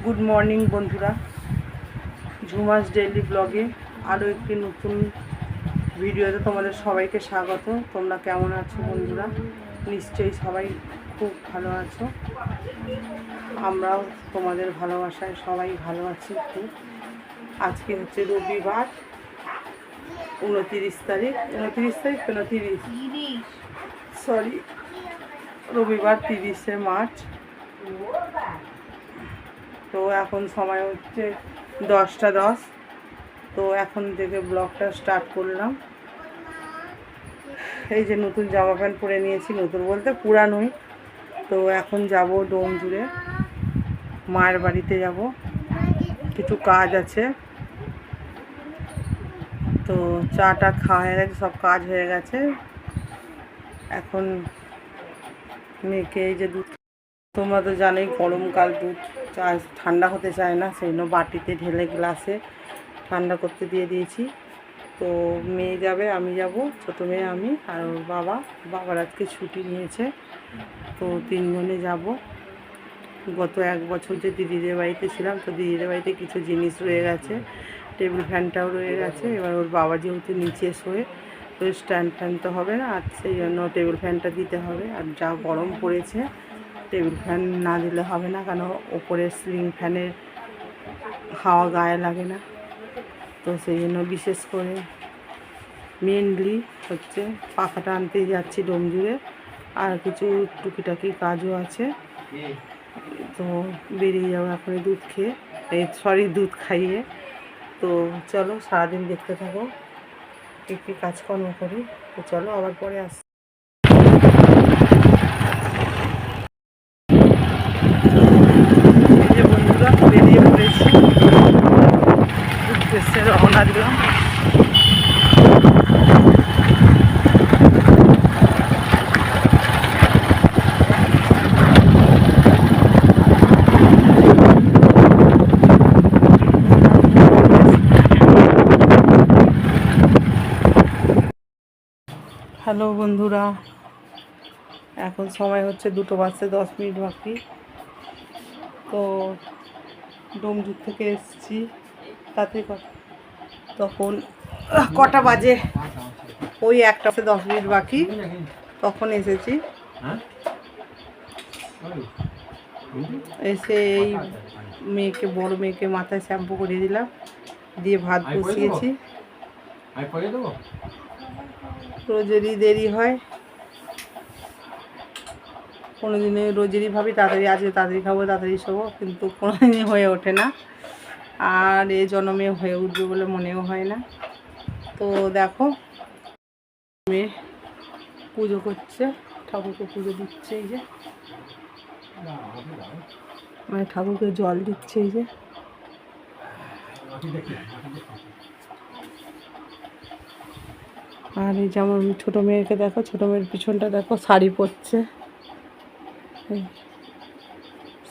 Good morning বন্ধুরা। Jhuma's daily ব্লগে আরও একটি নতুন ভিডিওতে তোমাদের সবাইকে স্বাগত। তোমরা কেমন আছো বন্ধুরা? নিশ্চয়ই সবাই খুব ভালো আছো। আমরাও তোমাদের ভালোবাসায় সবাই ভালো আছি খুব। আজকে হচ্ছে রবিবার উনতিরিশ তারিখ। উনতিরিশ তারিখ উনতিরিশ সরি রবিবার তিরিশে মার্চ। তো এখন সময় হচ্ছে দশটা দশ। তো এখন থেকে ব্লগটা স্টার্ট করলাম। এই যে নতুন জামা প্যান্ট পরে নিয়েছি, নতুন বলতে পুরানোই। তো এখন যাব ডোম জুড়ে। মায়ের বাড়িতে যাব। কিছু কাজ আছে। তো চাটা খাওয়া হয়ে গেছে, সব কাজ হয়ে গেছে। এখন মেয়েকে এই যে দুধ, তোমরা তো জানোই গরমকাল দুধ। ঠান্ডা হতে চায় না, সেই জন্য বাটিতে ঢেলে গ্লাসে ঠান্ডা করতে দিয়ে দিয়েছি। তো মেয়ে যাবে, আমি যাব, ছোটো মেয়ে আমি আর ওর বাবা। বাবার আজকে ছুটি নিয়েছে, তো তিনজনে যাব। গত এক বছর যে দিদিদের বাড়িতে ছিলাম, তো দিদিদের বাড়িতে কিছু জিনিস রয়ে গেছে, টেবিল ফ্যানটাও রয়ে গেছে। এবার ওর বাবা যেহেতু নিচে শোয়ে, তো স্ট্যান্ড ফ্যান তো হবে না, আর সেই জন্য টেবিল ফ্যানটা দিতে হবে। আর যা গরম পড়েছে টেবিল ফ্যান না দিলে হবে না, কেন ওপরে সিলিং ফ্যানের হাওয়া গায়ে লাগে না। তো সেই জন্য বিশেষ করে মেনলি হচ্ছে পাখাটা আনতে যাচ্ছি ডোমজুড়ে আর কিছু টুকিটাকি কাজও আছে। তো বেরিয়ে যাব এখন দুধ খেয়ে। এই সরি, দুধ খাইয়ে। তো চলো সারাদিন দেখতে থাকো। কী কাজকর্ম করি। তো চলো আবার পরে আস এই যে বন্ধুরা বেরিয়ে পড়েছি উদ্দেশ্যে রওনা দিলাম হ্যালো বন্ধুরা, এখন সময় হচ্ছে দুটো বাজতে দশ মিনিট বাকি। তো ডোমজুর থেকে এসেছি, তাতে তখন কটা বাজে? ওই একটা দশ মিনিট বাকি, তখন এসেছি। এসে এই মেয়েকে, বড় মেয়েকে মাথায় শ্যাম্পু করিয়ে দিলাম, দিয়ে ভাত বসিয়েছি। রোজেরই দেরি হয়। কোনো দিনে রোজেরই ভাবি, তাড়াতাড়ি আজকে তাড়াতাড়ি খাব, তাড়াতাড়ি শোবো, কিন্তু কোনো দিনই হয়ে ওঠে না। আর এ জন্মে হয়ে উঠবে বলে মনেও হয় না। তো দেখো মেয়ে পুজো করছে, ঠাকুরকে পুজো দিচ্ছে এই যে। মানে ঠাকুরকে জল দিচ্ছে এই যে। আর এই যেমন ছোটো মেয়েকে দেখো ছোটো মেয়ের পিছনটা দেখো শাড়ি পরছে।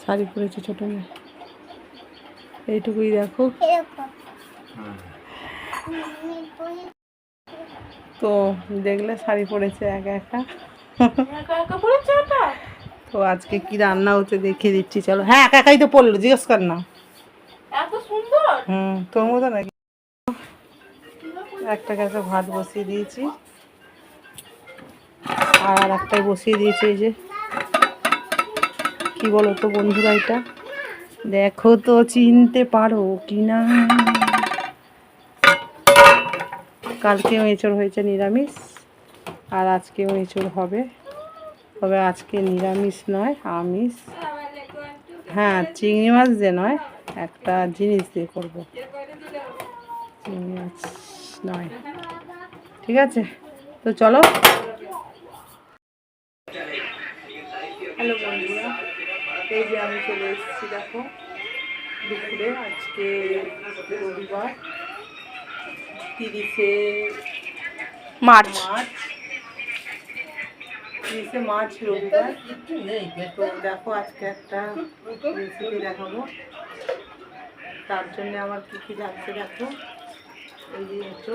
শাড়ি পরেছে ছোটো মেয়ে। এইটুকুই দেখো। তো দেখলে শাড়ি পরেছে একা একা। তো আজকে কি রান্না হচ্ছে দেখিয়ে দিচ্ছি চলো। হ্যাঁ একা একাই তো পড়ল জিজ্ঞেস কর না। এত সুন্দর? হুম তোর মতো নাকি? একটা গ্যাসে ভাত বসিয়ে দিয়েছি। আর একটাই বসিয়ে দিয়েছি এই যে। কি বলো তো বন্ধুরা এটা? দেখো তো চিনতে পারো কি না কালকে এঁচড় হয়েছে নিরামিষ, আর আজকেও এঁচড় হবে। তবে আজকে নিরামিষ নয়, আমিষ। হ্যাঁ চিংড়ি মাছ দিয়ে নয়, একটা জিনিস দিয়ে করব। চিংড়ি মাছ। নয়। ঠিক আছে? তো চলো। হ্যালো বন্ধুরা এই যে আমি চলে এসেছি দেখো দুপুরে আজকে রবিবার তিরিশে মার্চ। মার্চ। তিরিশে মার্চ রবিবার। তো দেখো আজকে একটা রেসিপি দেখাবো। তার জন্য আমার কী কী লাগছে দেখো। এই যে তো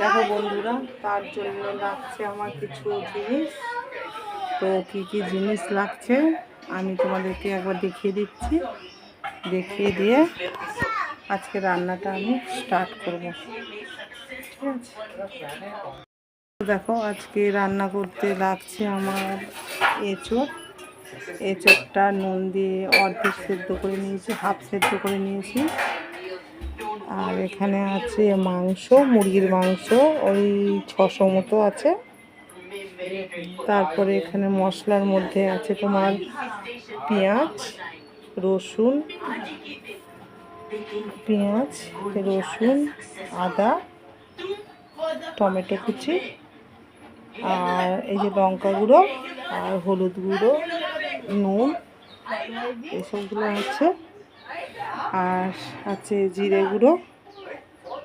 দেখো বন্ধুরা, তার জন্য লাগছে আমার কিছু জিনিস। তো কী কী জিনিস লাগছে আমি তোমাদেরকে একবার দেখিয়ে দিচ্ছি। দেখিয়ে দিয়ে আজকে রান্নাটা আমি স্টার্ট করব। ঠিক আছে? দেখো আজকে রান্না করতে লাগছে আমার এঁচড়। এঁচড়টা নুন দিয়ে অর্ধেক সেদ্ধ করে নিয়েছি, হাফ সেদ্ধ করে নিয়েছি। আর এখানে আছে মাংস, মুরগির মাংস, ওই ছশো মতো আছে। তারপরে এখানে মশলার মধ্যে আছে তোমার পেঁয়াজ, রসুন পেঁয়াজ, রসুন, আদা, টমেটো কুচি, আর এই যে লঙ্কা গুঁড়ো আর হলুদ গুঁড়ো। নুন, এসবগুলো আছে। আর আছে জিরে গুঁড়ো।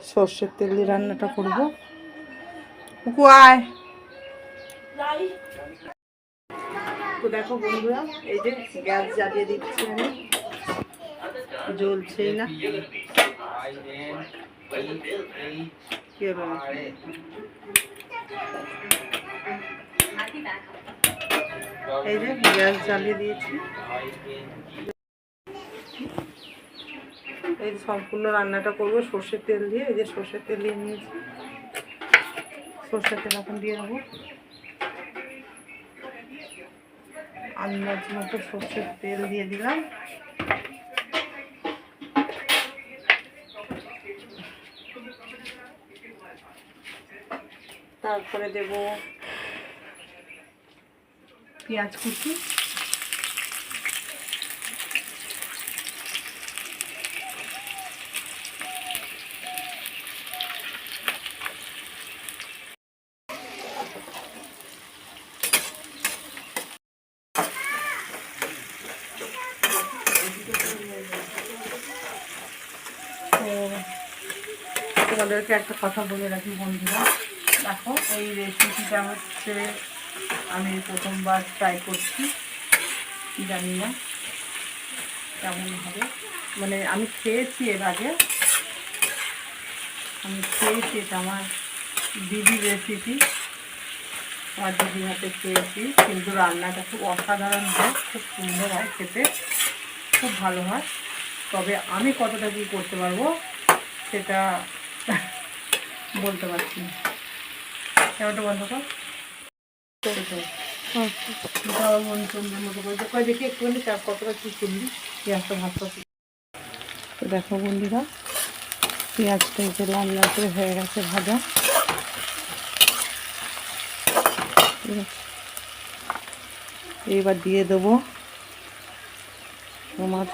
সর্ষের তেল দিয়ে রান্নাটা করব। কুয়ায় তো দেখো বন্ধুরা, এই যে গ্যাস জ্বালিয়ে দিচ্ছি আমি। জ্বলছেই না। কি? এই যে গ্যাস জ্বালিয়ে দিয়েছি। এই সম্পূর্ণ রান্নাটা করব, সর্ষের তেল দিয়ে, এই যে সর্ষের তেল দিয়ে নিয়েছি। সর্ষের তেল এখন দিয়ে দেবো। আন্দাজ মতো সর্ষের তেল দিয়ে দিলাম। তারপরে দেব পেঁয়াজ কুচি। তোমাদেরকে একটা কথা বলে রাখি বন্ধুরা। দেখো এই রেসিপিটা হচ্ছে আমি প্রথমবার ট্রাই করছি জানি না কেমন হবে। মানে আমি খেয়েছি এর আগে। আমি খেয়েছি, এটা আমার দিদির রেসিপি আমার দিদির হাতে খেয়েছি, কিন্তু রান্নাটা খুব অসাধারণ হয়, খুব সুন্দর হয় খেতে, খুব ভালো হয়। তবে আমি কতটা কী করতে পারব সেটা বলতে পারছি না। কেমনটা বন্ধ কর। চাপ কতটা কী পেঁয়াজটা দেখো বন্ধুরা, পেঁয়াজটা এই যে লাল লাল করে হয়ে গেছে ভাজা। এইবার দিয়ে দেবো তোমার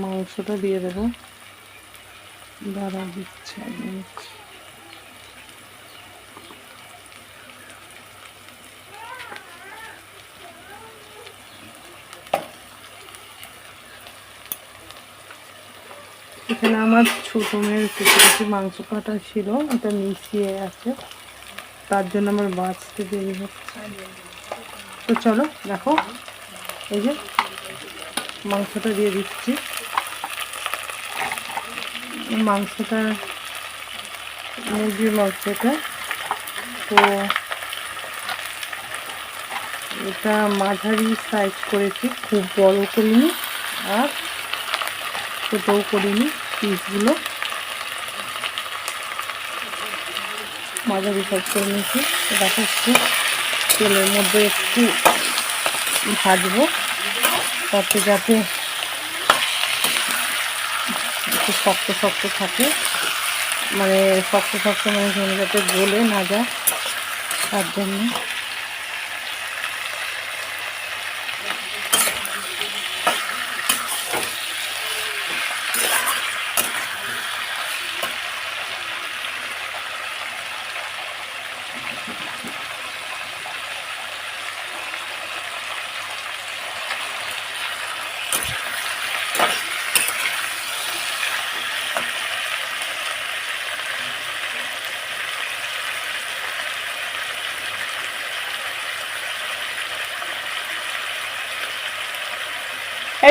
মাংসটা দিয়ে দেবো দাঁড়া দিচ্ছে এখানে আমার ছোটো মেয়ের কিছু কিছু মাংস কাটা ছিল, ওটা মিশিয়ে আছে। তার জন্য আমার বাঁচতে দেরি হচ্ছে। তো চলো, দেখো, এই যে মাংসটা দিয়ে দিচ্ছি। মাংসটা মুরগির মাংসটা। তো এটা মাঝারি সাইজ করেছি, খুব বড় করিনি, আর ছোটও করিনি। পিসগুলো। মাঝারি সাইজ করে নিয়েছি। এটা একটু তেলের মধ্যে একটু ভাজবো। তাতে যাতে একটু শক্ত শক্ত থাকে। মানে শক্ত শক্ত মানে যাতে গলে না যায়। তার জন্য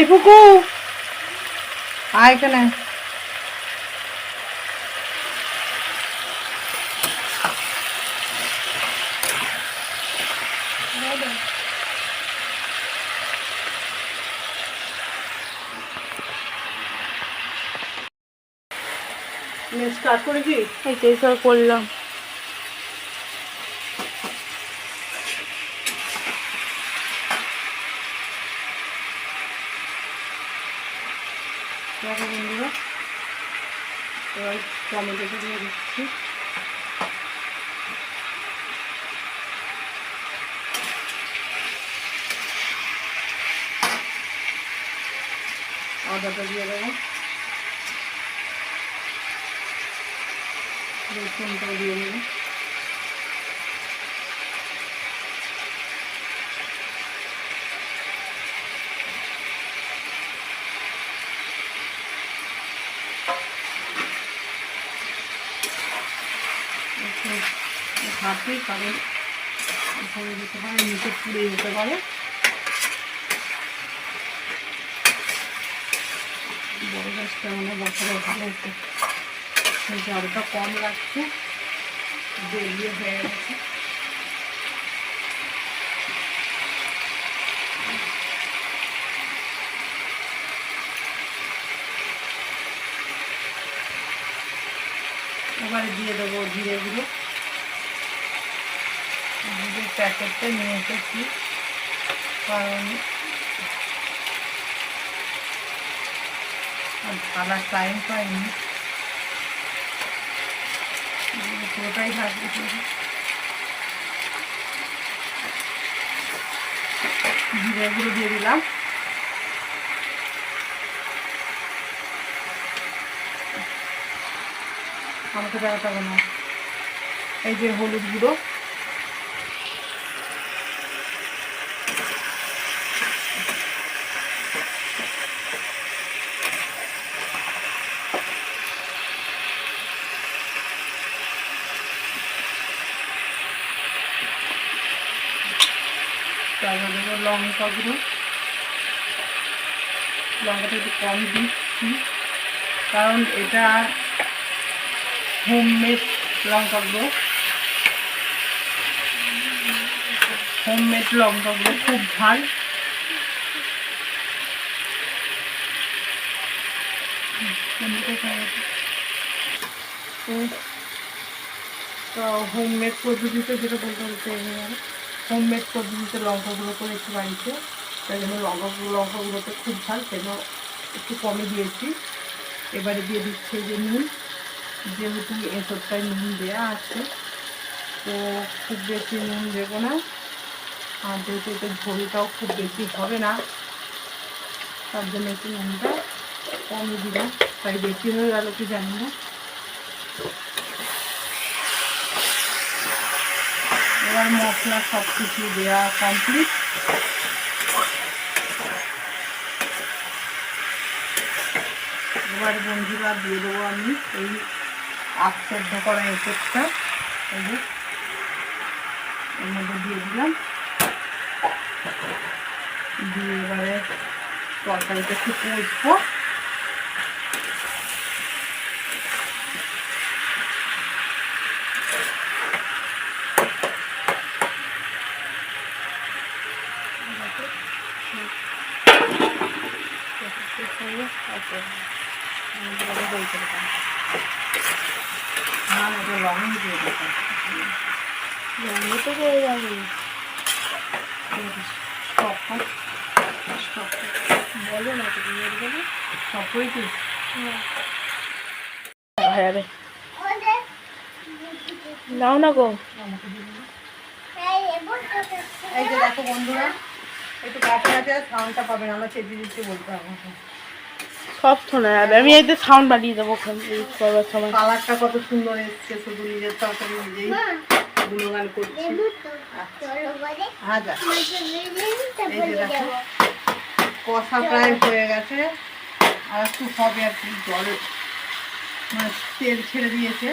এই পুকু আয় এখানে স্টার্ট করেছি এই তো করলাম টমেটোটা দিয়ে দিচ্ছি। আদাটা দিয়ে দেবো। রসুনটা দিয়ে দেবো একটু হাতে কারণ এখানে দিতে পারে, নিচে পুড়ে যেতে পারে। বড় গাছটা মানে বছরে ভালো হতো জলটা কম লাগছে বেরিয়ে হয়ে গেছে। এবারে দিয়ে দেবো গুঁড়ো জিরের প্যাকেটটা নিয়ে এসেছি। কারণ ঢালার টাইম পাইনি। পুরোটাই থাকবে। জিরে গুঁড়ো দিয়ে দিলাম। আমাকে দেখাতে হবে না। এই যে হলুদ গুঁড়ো তারপর দেবো লঙ্কা গুঁড়ো লঙ্কাটা একটু কম দিচ্ছি। কারণ এটা হোমমেড লঙ্কা গুঁড়ো হোমমেড লঙ্কা গুঁড়ো খুব হুম। তো হোমমেড পদ্ধতিতে যেটা বলতে বলতে হোমমেড পদ্ধতিতে লঙ্কা গুঁড়ো করেছি বাড়িতে। তাই জন্য লঙ্কা গুঁড়ো লঙ্কা গুঁড়োতে খুব ঝাল, সেজন্য একটু কমে দিয়েছি। এবারে দিয়ে দিচ্ছে যে নুন। যেহেতু এসবটায় নুন দেওয়া আছে, তো খুব বেশি নুন দেবো না। আর যেহেতু এতে ঝোলটাও খুব বেশি হবে না, তার জন্য একটু নুনটা কমই দিলাম। তাই বেশি হয়ে গেল কি জানি না। এবার মশলা সব কিছু দেওয়া কমপ্লিট এবার বন্ধুরা দিয়ে দেবো আমি এই সেদ্ধ করা এঁচড়টা। এই যে, এর মধ্যে দিয়ে দিলাম। দিয়ে এবারে তরকারিটা একটু কষবো হ্যাঁ এটা লং দিয়ে দিতে লঙ্কা তো করে যাবে স্টক স্টক বলো না তুমি বলবে না। সব হয়েছে হয়ে। যাবে নাও না গো। আমাকে এই যে দেখো বন্ধুরা। একটু কাছে কাছে সাউন্ডটা পাবেন আমরা চেপে দিচ্ছি বলতে হবে সব শোনা যাবে। আমি এতে সাউন্ড বাড়িয়ে দেবো ওখান থেকে করবার সময়। কালারটা কত সুন্দর এসছে শুধু নিজের তরকারি নিজেই গুণগান করছি। হাজার এই যে দেখো। কষা প্রায় হয়ে গেছে। আর একটু হবে আর কি জল মানে তেল ছেড়ে দিয়েছে।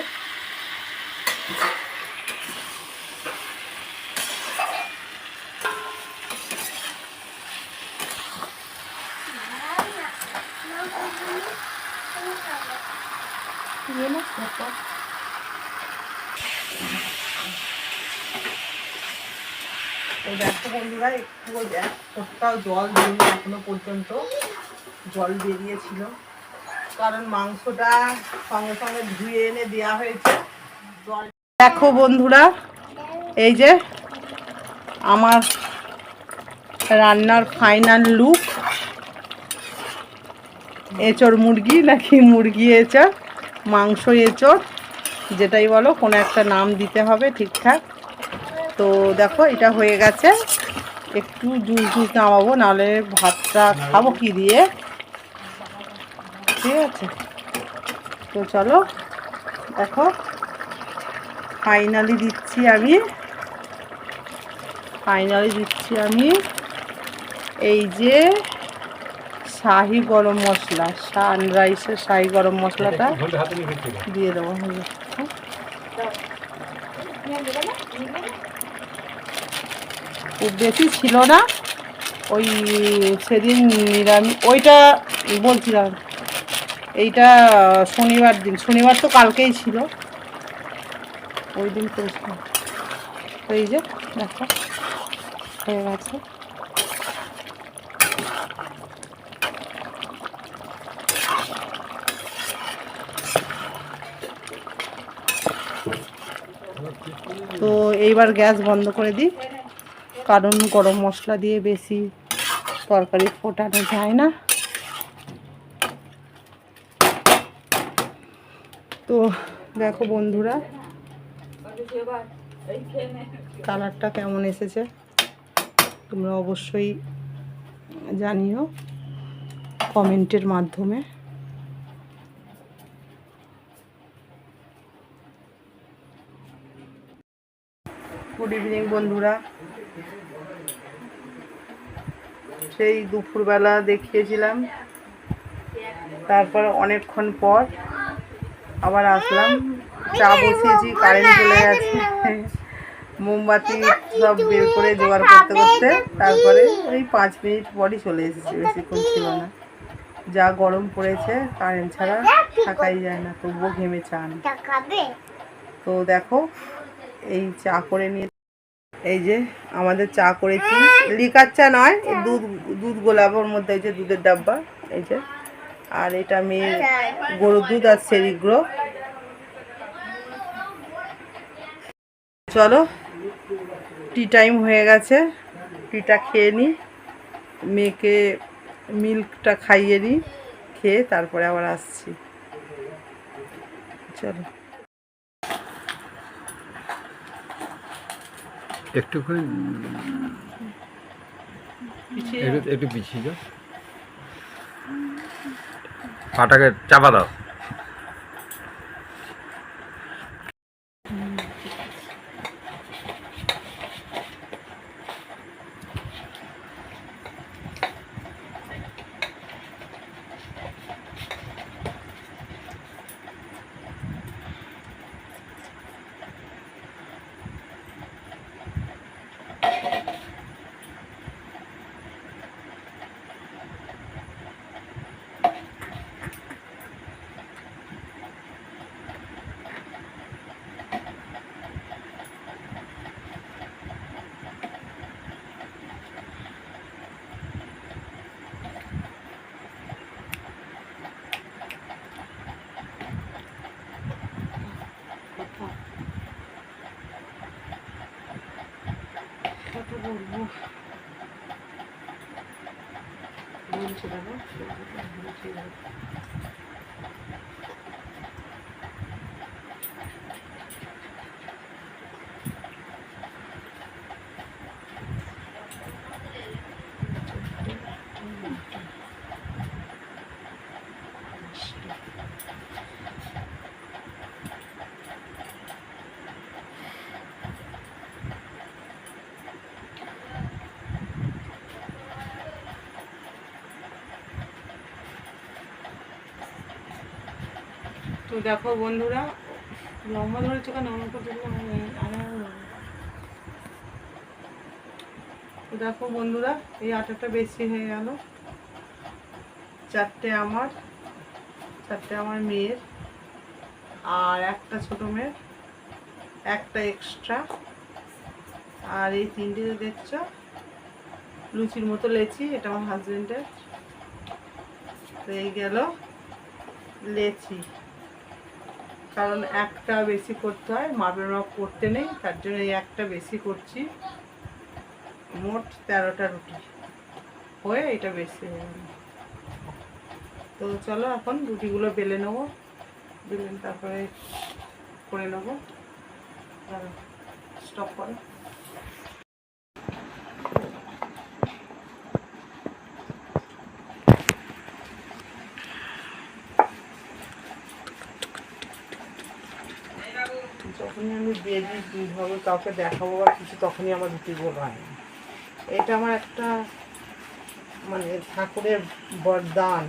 দিয়ে না এই দেখো বন্ধুরা একটু ওই এক জল দিইনি এখনও পর্যন্ত জল বেরিয়েছিল। কারণ মাংসটা সঙ্গে সঙ্গে ধুয়ে এনে দেওয়া হয়েছে। দেখো বন্ধুরা, এই যে আমার রান্নার ফাইনাল লুক এঁচড় মুরগি নাকি মুরগি এঁচড় মাংস এঁচড়, যেটাই বলো, কোনো একটা নাম দিতে হবে ঠিকঠাক। তো দেখো এটা হয়ে গেছে। একটু জুস জুস নামাবো নাহলে ভাতটা খাব কি দিয়ে? ঠিক আছে। তো চলো দেখো ফাইনালি দিচ্ছি আমি। ফাইনালি দিচ্ছি আমি এই যে শাহি গরম মশলা সানরাইসের শাহি গরম মশলাটা। দিয়ে দেবো। হয়ে। খুব বেশি ছিল না। ওই সেদিন নিরামিষ ওইটা বলছিলাম, এইটা শনিবার দিন, শনিবার তো কালকেই ছিল। ওই দিন এই যে, দেখো, হয়ে গেছে। তো এইবার গ্যাস বন্ধ করে দিই। কারণ গরম মশলা দিয়ে বেশি তরকারি ফোটানো যায় না। তো দেখো বন্ধুরা, কালারটা কেমন এসেছে তোমরা অবশ্যই জানিও কমেন্টের মাধ্যমে। গুড ইভিনিং বন্ধুরা। সেই দুপুরবেলা দেখিয়েছিলাম। তারপর অনেকক্ষণ পর আবার আসলাম। চা বসিয়েছি, কারেন্ট চলে গেছে। মোমবাতি সব বের করে জোগাড় করতে করতে তারপরে ওই পাঁচ মিনিট পরই চলে এসেছে, বেশিক্ষণ ছিল না। যা গরম পড়েছে, কারেন্ট ছাড়া থাকাই যায় না, তবুও ঘেমে চান। তো দেখো, এই চা করে নিয়ে এই যে আমাদের চা করেছি। লিকার চা নয় দুধ দুধ গোলাপের মধ্যে এই যে দুধের ডাব্বা, এই যে। আর এটা মেয়ের গরুর দুধ আর সেরিগ্রো চলো, টি টাইম হয়ে গেছে। টিটা খেয়ে নিই মেয়েকে মিল্কটা খাইয়ে নিই খেয়ে তারপরে আবার আসছি। চলো। একটুখানি একটু একটু পিছিয়ে যাও। পাটাকে চাপা দাও কত বলব বলছি দাদা দেখো বন্ধুরা, লম্বা ধরেছে কেন? করতে দেখো বন্ধুরা, এই আটাটা বেশি হয়ে গেল। চারটে আমার চারটে আমার মেয়ের, আর একটা ছোট মেয়ের, একটা এক্সট্রা আর এই তিনটে দেখছ, লুচির মতো লেচি, এটা আমার হাজবেন্ডের এই গেল লেচি। কারণ একটা বেশি করতে হয় মাপের মাপ করতে নেই, তার জন্য এই একটা বেশি করছি। মোট তেরোটা রুটি। হয়ে এটা বেশি হয়ে তো চলো এখন রুটিগুলো বেলে নেব, বেলে তারপরে করে নেব। স্টপ করো। যখনই কীভাবে কাউকে দেখাবো বা কিছু তখনই আমার গোল হয় এটা আমার একটা মানে ঠাকুরের বরদান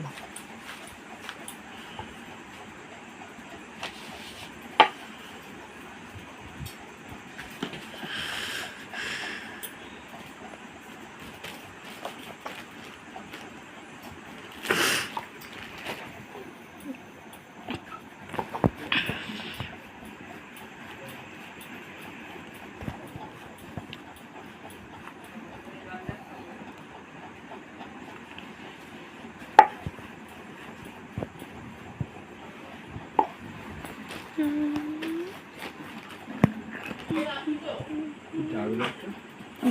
চাগুলো একটু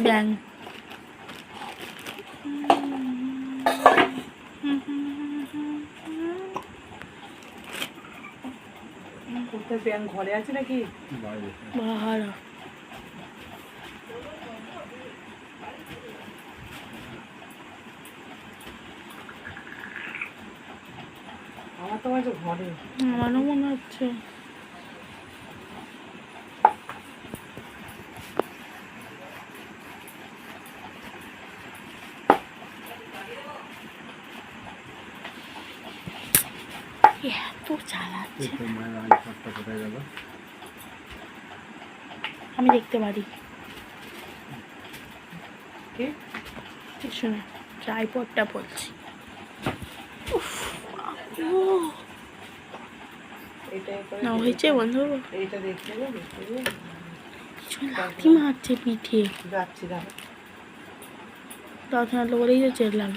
ব্যাং কোথায় ব্যাং ঘরে আছে নাকি? বাইরে। আমার তো ঘরে। আমারও মনে হচ্ছে এত চালাচ্ছে এই তো মায়ের আইন সবটা কোথায় গেল আমি দেখতে পারি। শুনে ট্রাইপডটা বলছি না হয়েছে বন্ধু? এইটা দেখতে কিছু লাথি মারছে পিঠে। যাচ্ছি দাঁড়া দশ হাজার বলেই তো চেলাম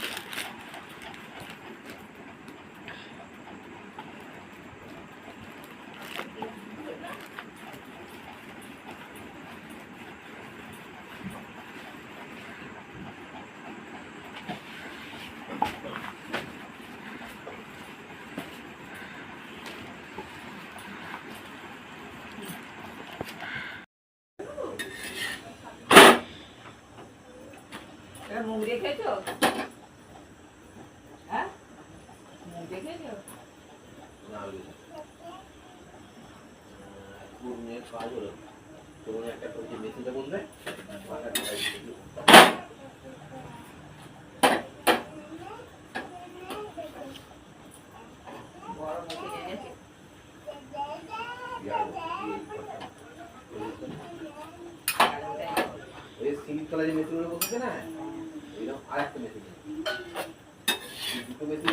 কাজ একটা করে মেশিনটা বলবে সিলিপ তলা যে মেশিনগুলো বসেছে না ওইরকম আর একটা মেশিন দুটো machine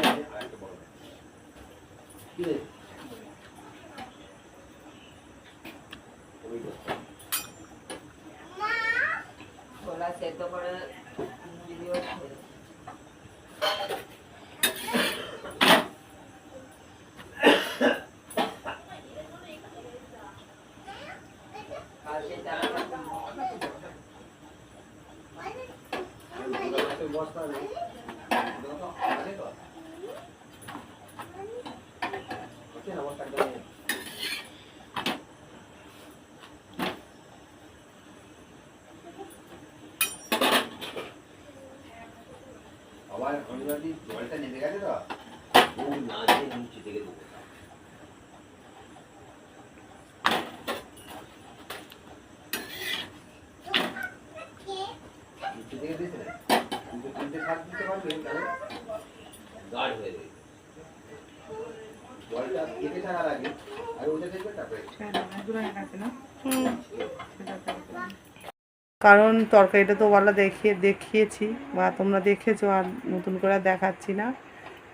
¿Qué es lo que está কারণ তরকারিটা তো বলা দেখিয়ে দেখিয়েছি বা তোমরা দেখেছ আর নতুন করে দেখাচ্ছি না।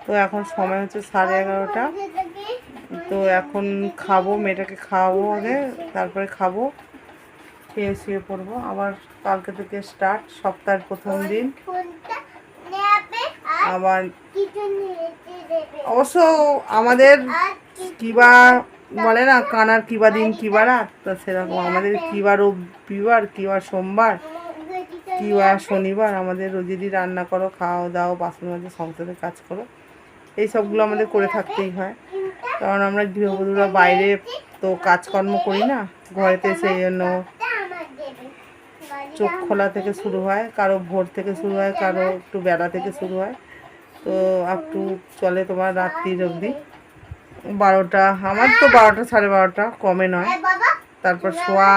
তো এখন সময় হচ্ছে সাড়ে এগারোটা। তো এখন খাব মেয়েটাকে খাওয়াবো আগে তারপরে খাব খেয়ে শুয়ে পড়ব। আবার কালকে থেকে স্টার্ট সপ্তাহের প্রথম দিন। আবার অবশ্য আমাদের কিবা বলে না, কানার কিবা দিন, কিবা রাত? তো সেরকম আমাদের কিবা রবিবার, কিবা সোমবার, কিবা শনিবার, আমাদের রোজেরই রান্না করো খাওয়া দাও, বাসন মাজো সংসারের কাজ করো, এই সবগুলো আমাদের করে থাকতেই হয়। কারণ আমরা গৃহবধূরা বাইরে তো কাজকর্ম করি না, ঘরেতে সেই জন্য চোখ খোলা থেকে শুরু হয়, কারও ভোর থেকে শুরু হয়, কারও একটু বেলা থেকে শুরু হয়। তো আপ টু চলে তোমার রাত্রির অবধি। বারোটা। আমার তো বারোটা সাড়ে বারোটা কমে নয়। তারপর শোয়া।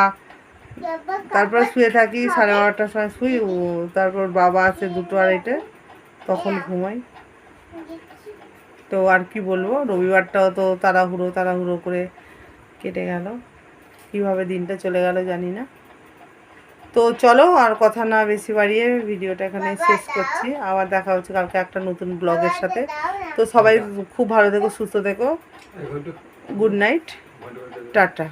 তারপর শুয়ে থাকি সাড়ে বারোটার সময় শুই। ও তারপর বাবা আসে দুটো আড়াইটে তখন ঘুমাই। তো আর কি বলব রবিবারটাও তো তাড়াহুড়ো তাড়াহুড়ো করে কেটে গেল। কীভাবে দিনটা চলে গেল জানি না। তো চলো আর কথা না বেশি বাড়িয়ে ভিডিওটা এখানে শেষ করছি। আবার দেখা হচ্ছে কালকে একটা নতুন ব্লগের সাথে। তো সবাই খুব ভালো থেকো সুস্থ থেকো। Good night tata.